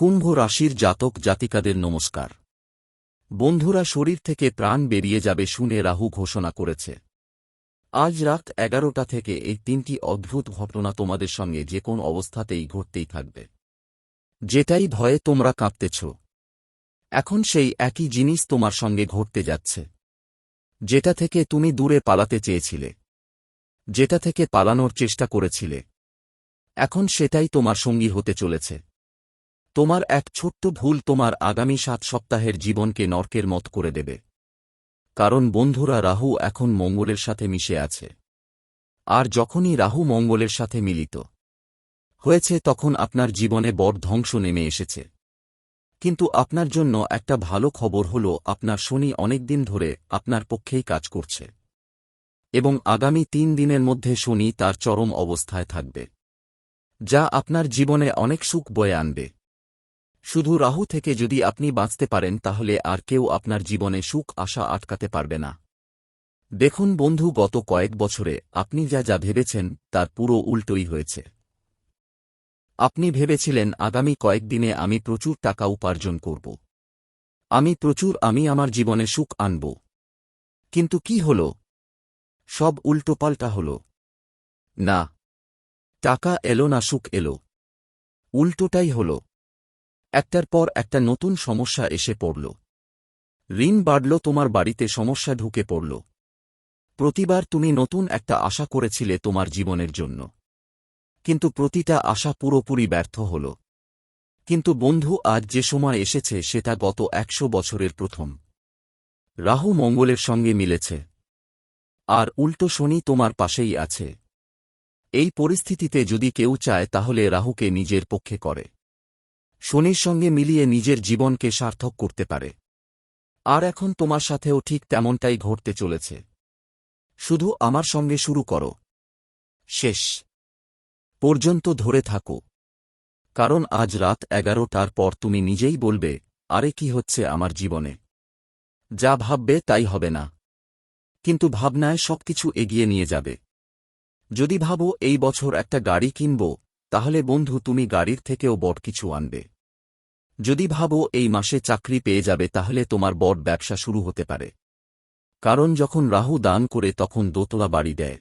কুম্ভ রাশির জাতক জাতিকাদের নমস্কার। বন্ধুরা শরীর থেকে প্রাণ বেরিয়ে যাবে শুনে রাহু ঘোষণা করেছে। আজ রাত এগারোটা থেকে এই তিনটি অদ্ভুত ঘটনা তোমাদের সঙ্গে যে কোন অবস্থাতেই ঘটতেই থাকবে। যেটাই ভয়ে তোমরা কাঁপতেছ। এখন সেই একই জিনিস তোমার সঙ্গে ঘটতে যাচ্ছে। যেটা থেকে তুমি দূরে পালাতে চেয়েছিলে। যেটা থেকে পালানোর চেষ্টা করেছিলে। এখন সেটাই তোমার সঙ্গী হতে চলেছে। তোমার এক ছোট্ট ভুল তোমার আগামী সাত সপ্তাহের জীবনকে নরকের মত করে দেবে। কারণ বন্ধুরা, রাহু এখন মঙ্গলের সাথে মিশে আছে। আর যখনই রাহু মঙ্গলের সাথে মিলিত হয়েছে, তখন আপনার জীবনে বড় ধ্বংস নেমে এসেছে। কিন্তু আপনার জন্য একটা ভালো খবর হল, আপনার শনি অনেকদিন ধরে আপনার পক্ষেই কাজ করছে। এবং আগামী তিন দিনের মধ্যে শনি তার চরম অবস্থায় থাকবে, যা আপনার জীবনে অনেক সুখ বয়ে আনবে। শুধু রাহু থেকে যদি আপনি বাঁচতে পারেন, তাহলে আর কেউ আপনার জীবনে সুখ, আশা আটকাতে পারবে না। দেখুন বন্ধু, গত কয়েক বছরে আপনি যা যা ভেবেছেন, তার পুরো উল্টোই হয়েছে। আপনি ভেবেছিলেন, আগামী কয়েকদিনে আমি প্রচুর টাকা উপার্জন করব। আমি প্রচুর, আমি আমার জীবনে সুখ আনব। কিন্তু কি হল? সব উল্টোপাল্টা হল। না। টাকা এলো না, সুখ এলো। উল্টোটাই হল। একটার পর একটা নতুন সমস্যা এসে পড়ল। ঋণ বাড়ল, তোমার বাড়িতে সমস্যা ঢুকে পড়ল। প্রতিবার তুমি নতুন একটা আশা করেছিলে তোমার জীবনের জন্য। কিন্তু প্রতিটা আশা পুরোপুরি ব্যর্থ হল। কিন্তু বন্ধু, আজ যে সময় এসেছে সেটা গত একশো বছরের প্রথম। রাহু মঙ্গলের সঙ্গে মিলেছে। আর উল্টো শনি তোমার পাশেই আছে। এই পরিস্থিতিতে যদি কেউ চায় তাহলে রাহুকে নিজের পক্ষে করে। শনির সঙ্গে মিলিয়ে নিজের জীবনকে সার্থক করতে পারে। আর এখন তোমার সাথেও ঠিক তেমনটাই ঘটতে চলেছে। শুধু আমার সঙ্গে শুরু করো। শেষ। পর্যন্ত ধরে থাকো। কারণ আজ রাত এগারোটার পর তুমি নিজেই বলবে, আরে কি হচ্ছে আমার জীবনে? যা ভাববে তাই হবে না। কিন্তু ভাবনায় সবকিছু এগিয়ে নিয়ে যাবে। যদি ভাবো এই বছর একটা গাড়ি কিনব তাহলে বন্ধু তুমি গাড়ির থেকেও বড় কিছু আনবে। যদি ভাবো এই মাসে চাকরি পেয়ে যাবে তাহলে তোমার বড় ব্যবসা শুরু হতে পারে। কারণ যখন রাহু দান করে তখন দোতলা বাড়ি দেয়।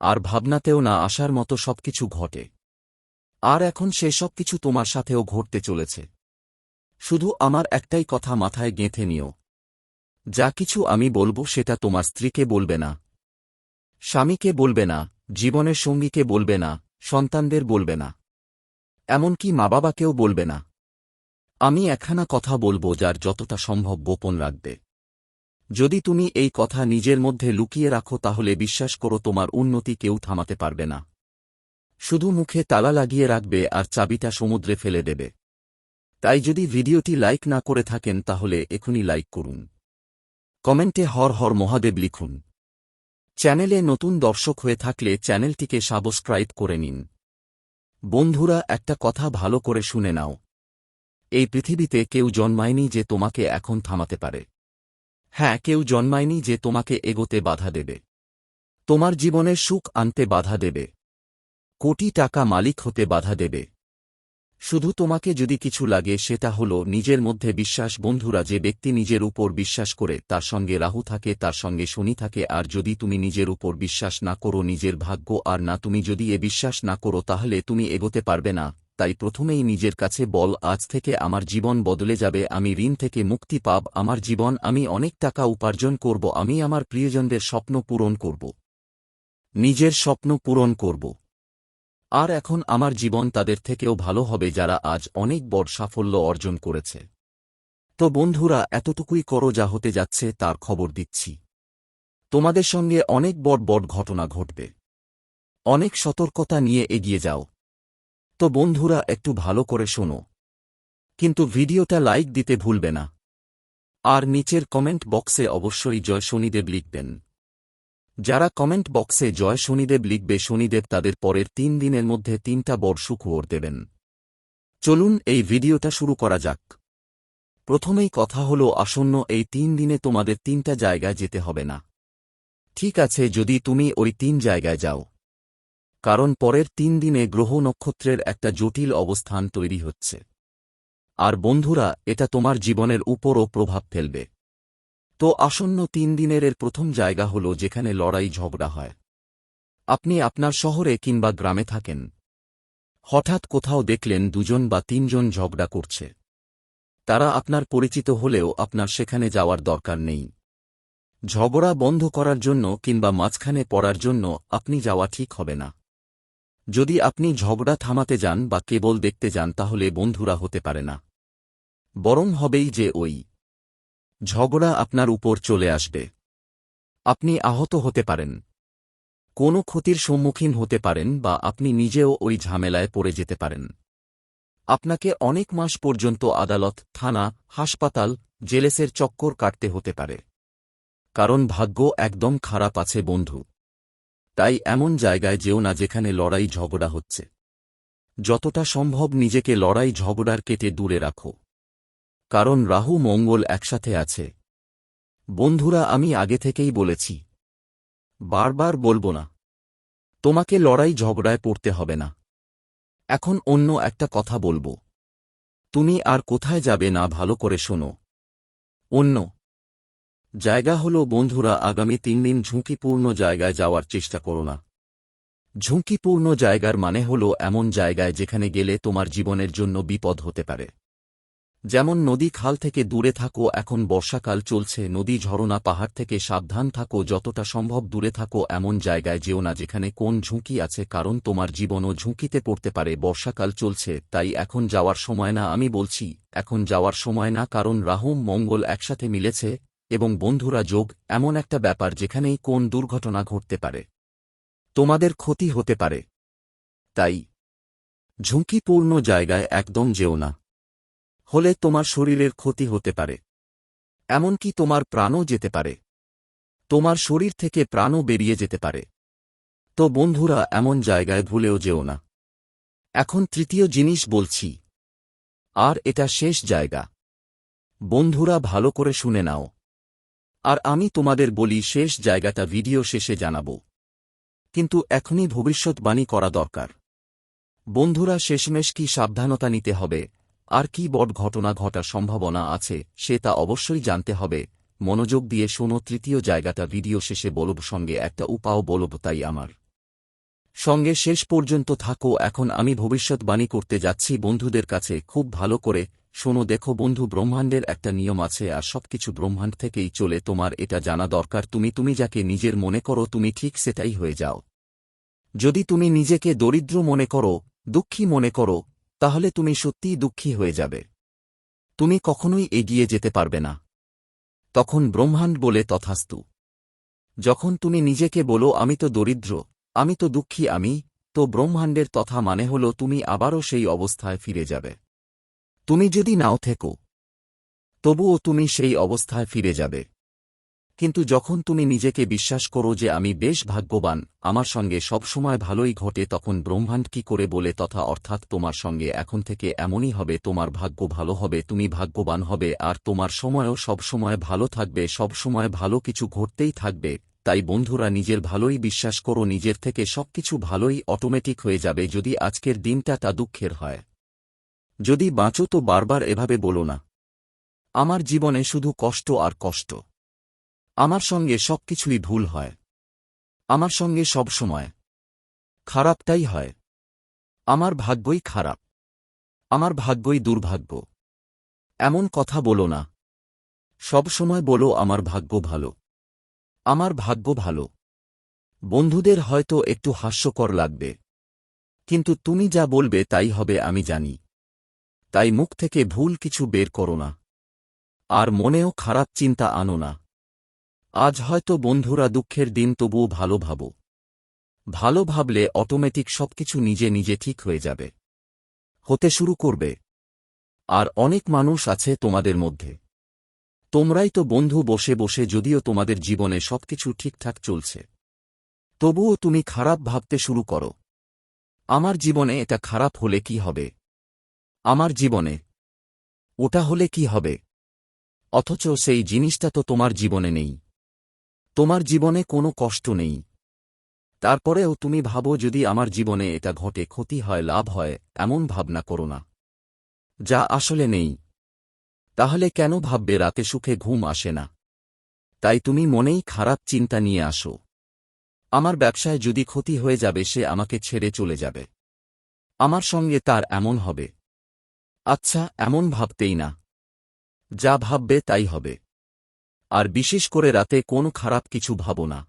আর ভাবনাতেও না আসার মতো সবকিছু ঘটে। আর এখন সে সব কিছু তোমার সাথেও ঘটতে চলেছে। শুধু আমার একটাই কথা মাথায় গেঁথে নিও। যা কিছু আমি বলব সেটা তোমার স্ত্রীকে বলবে না। স্বামীকে বলবে না, জীবনের সঙ্গীকে বলবে না সন্তানদের বলবে না। এমনকি মা বাবাকেও বলবে না। আমি একখানা কথা বলব যার যতটা সম্ভব গোপন রাখবে। যদি তুমি এই কথা নিজের মধ্যে লুকিয়ে রাখো তাহলে বিশ্বাস করো তোমার উন্নতি কেউ থামাতে পারবে না। শুধু মুখে তালা লাগিয়ে রাখবে আর চাবিটা সমুদ্রে ফেলে দেবে। তাই যদি ভিডিওটি লাইক না করে থাকেন তাহলে এখনই লাইক করুন। কমেন্টে হর হর মহাদেব লিখুন। চ্যানেলে নতুন দর্শক হয়ে থাকলে চ্যানেলটিকে সাবস্ক্রাইব করে নিন। বন্ধুরা, একটা কথা ভালো করে শুনে নাও। এই পৃথিবীতে কেউ জন্মায়নি যে তোমাকে এখন থামাতে পারে। হ্যাঁ কেউ জন্মায়নি যে তোমাকে এগোতে বাধা দেবে। তোমার জীবনের সুখ আনতে বাধা দেবে। কোটি টাকা মালিক হতে বাধা দেবে। শুধু তোমাকে যদি কিছু লাগে সেটা হল নিজের মধ্যে বিশ্বাস বন্ধুরা যে ব্যক্তি নিজের উপর বিশ্বাস করে, তার সঙ্গে রাহু থাকে, তার সঙ্গে শনি থাকে, আর যদি তুমি নিজের উপর বিশ্বাস না করো, নিজের ভাগ্য আর না তুমি যদি এ বিশ্বাস না করো, তাহলে তুমি এগোতে পারবে না। তাই প্রথমেই নিজের কাছে বল, আজ থেকে আমার জীবন বদলে যাবে, আমি ঋণ থেকে মুক্তি পাব, আমার জীবন, আমি অনেক টাকা উপার্জন করব, আমি আমার প্রিয়জনদের স্বপ্ন পূরণ করব। নিজের স্বপ্ন পূরণ করব। আর এখন আমার জীবন তাদের থেকেও ভালো হবে যারা আজ অনেক বড় সাফল্য অর্জন করেছে। তো বন্ধুরা, এতটুকুই করো যা হতে যাচ্ছে তার খবর দিচ্ছি। তোমাদের সঙ্গে অনেক বড় বড় ঘটনা ঘটবে। অনেক সতর্কতা নিয়ে এগিয়ে যাও। তো বন্ধুরা, একটু ভালো করে শোনো। কিন্তু ভিডিওটা লাইক দিতে ভুলবে না। আর নিচের কমেন্ট বক্সে অবশ্যই জয় শনিদেব লিখবেন। যারা কমেন্ট বক্সে জয় শনিদেব লিখবে, শনিদেব তাদের পরের তিন দিনের মধ্যে তিনটা বড় সুখবর দেবেন। চলুন এই ভিডিওটা শুরু করা যাক। প্রথমেই কথা হল, আসন্ন এই তিন দিনে তোমাদের তিনটা জায়গায় যেতে হবে না। ঠিক আছে, যদি তুমি ওই তিন জায়গায় যাও। কারণ পরের তিন দিনে গ্রহ নক্ষত্রের একটা জটিল অবস্থান তৈরি হচ্ছে। আর বন্ধুরা, এটা তোমার জীবনের উপরও প্রভাব ফেলবে। তো আসন্ন তিন দিনের এর প্রথম জায়গা হল যেখানে লড়াই ঝগড়া হয়। আপনি আপনার শহরে কিংবা গ্রামে থাকেন। হঠাৎ কোথাও দেখলেন দুজন বা তিনজন ঝগড়া করছে। তারা আপনার পরিচিত হলেও আপনার সেখানে যাওয়ার দরকার নেই। ঝগড়া বন্ধ করার জন্য কিংবা মাঝখানে পড়ার জন্য আপনি যাওয়া ঠিক হবে না। যদি আপনি ঝগড়া থামাতে যান বা কেবল দেখতে যান তাহলে বন্ধুরা হতে পারে না। বরং হবেই যে ওই ঝগড়া আপনার উপর চলে আসবে। আপনি আহত হতে পারেন। কোনো ক্ষতির সম্মুখীন হতে পারেন বা আপনি নিজেও ওই ঝামেলায় পড়ে যেতে পারেন। আপনাকে অনেক মাস পর্যন্ত আদালত, থানা, হাসপাতাল, জেলেসের চক্কর কাটতে হতে পারে। কারণ ভাগ্য একদম খারাপ আছে বন্ধু। তাই এমন জায়গায় যেও না যেখানে লড়াই ঝগড়া হচ্ছে। যতটা সম্ভব নিজেকে লড়াই ঝগড়ার কেটে দূরে রাখো। কারণ রাহু মঙ্গল একসাথে আছে। বন্ধুরা, আমি আগে থেকেই বলেছি, বারবার বলব না। তোমাকে লড়াই ঝগড়ায় পড়তে হবে না। এখন অন্য একটা কথা বলব। তুমি আর কোথায় যাবে না ভালো করে শোনো। অন্য জায়গা হল, বন্ধুরা, আগামী তিন দিন ঝুঁকিপূর্ণ জায়গায় যাওয়ার চেষ্টা করো না। ঝুঁকিপূর্ণ জায়গার মানে হল, এমন জায়গায় যেখানে গেলে তোমার জীবনের জন্য বিপদ হতে পারে। যেমন নদী খাল থেকে দূরে থাকো, এখন বর্ষাকাল চলছে, নদী ঝরনা, পাহাড় থেকে সাবধান থাকো, যতটা সম্ভব দূরে থাকো, এমন জায়গায় যেও না যেখানে কোন ঝুঁকি আছে, কারণ তোমার জীবনও ঝুঁকিতে পড়তে পারে, বর্ষাকাল চলছে, তাই এখন যাওয়ার সময় না, আমি বলছি, এখন যাওয়ার সময় না, কারণ রাহুম মঙ্গল একসাথে মিলেছে, এবং বন্ধুরা যোগ, এমন একটা ব্যাপার যেখানেই কোন দুর্ঘটনা ঘটতে পারে। তোমাদের ক্ষতি হতে পারে। তাই, ঝুঁকিপূর্ণ জায়গায় একদম যেও না। হলে তোমার শরীরের ক্ষতি হতে পারে। এমনকি তোমার প্রাণও যেতে পারে। তোমার শরীর থেকে প্রাণও বেরিয়ে যেতে পারে। তো বন্ধুরা, এমন জায়গায় ভুলেও যেও না। এখন তৃতীয় জিনিস বলছি। আর এটা শেষ জায়গা। বন্ধুরা, ভালো করে শুনে নাও। আর আমি তোমাদের বলি, শেষ জায়গাটা ভিডিও শেষে জানাব। কিন্তু এখনই ভবিষ্যৎবাণী করা দরকার। বন্ধুরা, শেষমেশ কি সাবধানতা নিতে হবে? আর কি বড় ঘটনা ঘটার সম্ভাবনা আছে সে তা অবশ্যই জানতে হবে। মনোযোগ দিয়ে শোনো, তৃতীয় জায়গাটা ভিডিও শেষে বলব, সঙ্গে একটা উপাও বলব তাই আমার। সঙ্গে শেষ পর্যন্ত থাকো, এখন আমি ভবিষ্যৎবাণী করতে যাচ্ছি বন্ধুদের কাছে, খুব ভালো করে। শোনো, দেখো বন্ধু, ব্রহ্মাণ্ডের একটা নিয়ম আছে, আর সবকিছু ব্রহ্মাণ্ড থেকেই চলে, তোমার এটা জানা দরকার, তুমি তুমি যাকে নিজের মনে করো, তুমি ঠিক সেটাই হয়ে যাও। যদি তুমি নিজেকে দরিদ্র মনে করো, দুঃখী মনে করো তাহলে তুমি সত্যিই দুঃখী হয়ে যাবে। তুমি কখনোই এগিয়ে যেতে পারবে না। তখন ব্রহ্মাণ্ড বলে তথাস্তু। যখন তুমি নিজেকে বলো, আমি তো দরিদ্র, আমি তো দুঃখী, আমি, তো ব্রহ্মাণ্ডের তথা মানে হল তুমি আবারও সেই অবস্থায় ফিরে যাবে। তুমি যদি নাও থেকো, তবুও তুমি সেই অবস্থায় ফিরে যাবে। কিন্তু যখন তুমি নিজেকে বিশ্বাস করো যে আমি বেশ ভাগ্যবান, আমার সঙ্গে সবসময় ভালোই ঘটে তখন ব্রহ্মাণ্ড কি করে বলে তথা অর্থাৎ তোমার সঙ্গে এখন থেকে এমনই হবে, তোমার ভাগ্য ভালো হবে, তুমি ভাগ্যবান হবে, আর তোমার সময়ও সবসময় ভালো থাকবে, সবসময় ভালো কিছু ঘটতেই থাকবে। তাই বন্ধুরা, নিজের ভালোই বিশ্বাস করো, নিজের থেকে সবকিছু ভালোই অটোমেটিক হয়ে যাবে যদি আজকের দিনটা তা দুঃখের হয়। যদি বাঁচো তো বারবার এভাবে বলো না। আমার জীবনে শুধু কষ্ট আর কষ্ট। আমার সঙ্গে সবকিছুই ভুল হয়। আমার সঙ্গে সব সময় খারাপটাই হয়। আমার ভাগ্যই খারাপ। আমার ভাগ্যই দুর্ভাগ্য। এমন কথা বলো না। সব সময় বলো আমার ভাগ্য ভালো। আমার ভাগ্য ভালো। বন্ধুদের হয়তো একটু হাস্যকর লাগবে। কিন্তু তুমি যা বলবে তাই হবে আমি জানি। তাই মুখ থেকে ভুল কিছু বের করো না। আর মনেও খারাপ চিন্তা আনো না। আজ হয়তো বন্ধুরা দুঃখের দিন তবুও ভালো ভাবো। ভালো ভাবলে অটোমেটিক সবকিছু নিজে নিজে ঠিক হয়ে যাবে। হতে শুরু করবে। আর অনেক মানুষ আছে তোমাদের মধ্যে। তোমরাই তো বন্ধু বসে বসে যদিও তোমাদের জীবনে সবকিছু ঠিকঠাক চলছে। তবুও তুমি খারাপ ভাবতে শুরু করো। আমার জীবনে এটা খারাপ হলে কি হবে? আমার জীবনে। ওটা হলে কি হবে? অথচ সেই জিনিসটা তো তোমার জীবনে নেই। তোমার জীবনে কোনো কষ্ট নেই। তারপরেও তুমি ভাবো যদি আমার জীবনে এটা ঘটে, ক্ষতি হয়, লাভ হয়, এমন ভাবনা করো না। যা আসলে নেই। তাহলে কেন ভাববে রাতে সুখে ঘুম আসে না? তাই তুমি মনেই খারাপ চিন্তা নিয়ে আসো। আমার ব্যবসায় যদি ক্ষতি হয়ে যাবে, সে আমাকে ছেড়ে চলে যাবে। আমার সঙ্গে তার এমন হবে। আচ্ছা এমন ভাবতেই না। যা ভাববে তাই হবে। আর বিশেষ করে রাতে কোন খারাপ কিছু ভাবো না।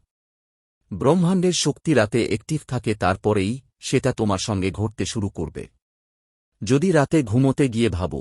ব্রহ্মাণ্ডের শক্তি রাতে একটিভ থাকে, তারপরেই সেটা তোমার সঙ্গে ঘটতে শুরু করবে। যদি রাতে ঘুমোতে গিয়ে ভাবো